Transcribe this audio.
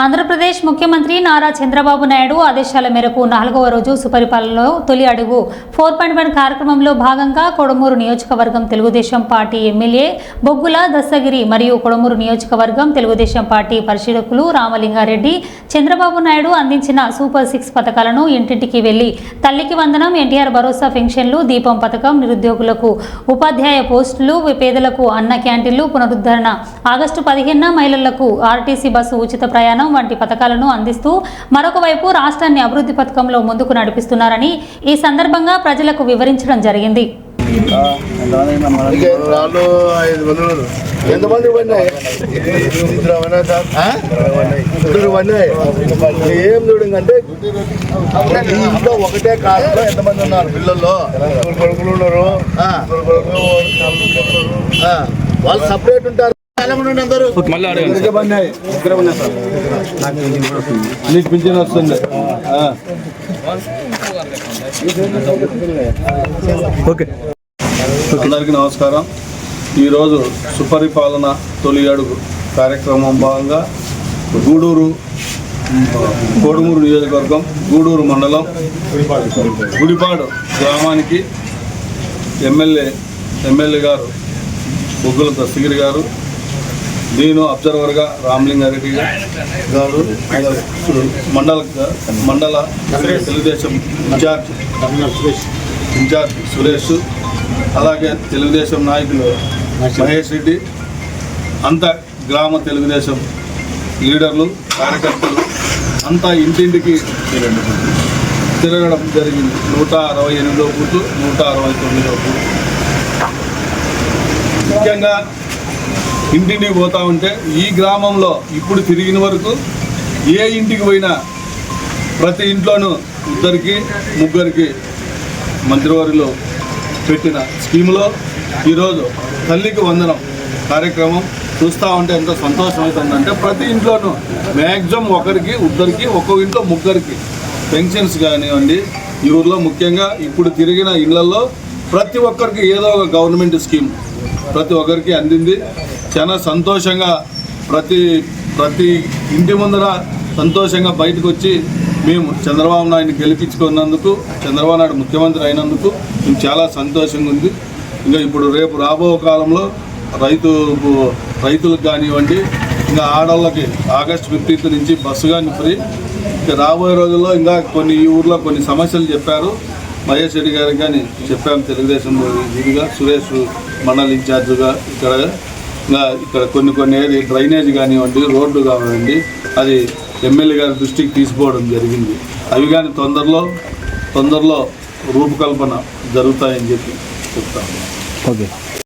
ఆంధ్రప్రదేశ్ ముఖ్యమంత్రి నారా చంద్రబాబు నాయుడు ఆదేశాల మేరకు నాలుగవ రోజు సుపరిపాలనలో తొలి అడుగు ఫోర్ పాయింట్ వన్ కార్యక్రమంలో భాగంగా కొడమూరు నియోజకవర్గం తెలుగుదేశం పార్టీ ఎమ్మెల్యే బొగ్గుల దస్తగిరి మరియు కొడమూరు నియోజకవర్గం తెలుగుదేశం పార్టీ పరిశీలకులు రామలింగారెడ్డి చంద్రబాబు నాయుడు అందించిన సూపర్ సిక్స్ పథకాలను ఇంటింటికి వెళ్ళి తల్లికి వందనం ఎన్టీఆర్ భరోసా పెన్షన్లు దీపం పథకం నిరుద్యోగులకు ఉపాధ్యాయ పోస్టులు పేదలకు అన్న క్యాంటీన్లు పునరుద్ధరణ ఆగస్టు పదిహేనున మహిళలకు ఆర్టీసీ బస్సు ఉచిత ప్రయాణం వంటి పథకాలను అందిస్తూ మరొక వైపు రాష్ట్రాన్ని అభివృద్ధి పథకంలో ముందుకు నడిపిస్తున్నారని ఈ సందర్భంగా ప్రజలకు వివరించడం జరిగింది ఎంతమంది ఏం ఇంట్లో ఒకటే కాలంలో ఎంతమంది ఉన్నారు పిల్లల్లో కొడుకులు ఉన్నారు. వాళ్ళు సపరేట్ ఉంటారు నీకు పింఛన్ వస్తుంది. ఆ. ఓకే. అందరికీ నమస్కారం. ఈరోజు సుపరిపాలన తొలి అడుగు కార్యక్రమం భాగంగా గూడూరు కోడుమూరు నియోజకవర్గం గూడూరు మండలం గుడిపాడు గ్రామానికి ఎమ్మెల్యే ఎమ్మెల్యే గారు బొగ్గుల దస్తగిరి గారు నేను అబ్జర్వర్గా రామలింగారెడ్డి గారు మండల మండల తెలుగుదేశం ఇన్ఛార్జ్. ఇన్ఛార్జ్ సురేష్ అలాగే తెలుగుదేశం నాయకులు మహేష్ రెడ్డి అంతా గ్రామ తెలుగుదేశం లీడర్లు కార్యకర్తలు అంతా ఇంటింటికి తిరగడం జరిగింది. నూట అరవై ఎనిమిదో బూతు నూట అరవై తొమ్మిదో బూతు. ముఖ్యంగా ఇంటింటికి పోతా ఉంటే ఈ గ్రామంలో ఇప్పుడు తిరిగిన వరకు ఏ ఇంటికి పోయినా ప్రతి ఇంట్లోనూ ఇద్దరికి ముగ్గురికి మంత్రివారిలో పెట్టిన స్కీములో ఈరోజు తల్లికి వందనం కార్యక్రమం చూస్తూ ఉంటే ఎంత సంతోషం అవుతుందంటే ప్రతి ఇంట్లోనూ మ్యాక్సిమం ఒకరికి ఇద్దరికి ఒక్కో ఇంట్లో ముగ్గురికి పెన్షన్స్ కానివ్వండి. ఈ ఊర్లో ముఖ్యంగా ఇప్పుడు తిరిగిన ఇళ్ళలో ప్రతి ఒక్కరికి ఏదో ఒక గవర్నమెంట్ స్కీమ్ ప్రతి ఒక్కరికి అందింది. చాలా సంతోషంగా ప్రతి ప్రతి ఇంటి ముందర సంతోషంగా బయటకు వచ్చి మేము చంద్రబాబు నాయుడిని గెలిపించుకున్నందుకు చంద్రబాబు నాయుడు ముఖ్యమంత్రి అయినందుకు మేము చాలా సంతోషంగా ఉంది. ఇంకా ఇప్పుడు రేపు రాబో కాలంలో రైతు రైతులకు కానివ్వండి ఇంకా ఆడవాళ్ళకి ఆగస్ట్ ఫిఫ్టీన్త్ నుంచి బస్సు కానీ ఫ్రీ. ఇంకా రాబోయే రోజుల్లో ఇంకా కొన్ని ఈ ఊర్లో కొన్ని సమస్యలు చెప్పారు. మహేష్ రెడ్డి గారికి కానీ చెప్పాము తెలుగుదేశం ఇదిగా సురేష్ మండల్ ఇన్ఛార్జ్గా ఇక్కడ ఇక్కడ కొన్ని కొన్ని ఏది డ్రైనేజ్ కానివ్వండి రోడ్డు కానివ్వండి అది ఎమ్మెల్యే గారి దృష్టికి తీసుకోవడం జరిగింది. అవి కానీ తొందరలో తొందరలో రూపకల్పన జరుగుతాయని చెప్పి చెప్తాను. ఓకే.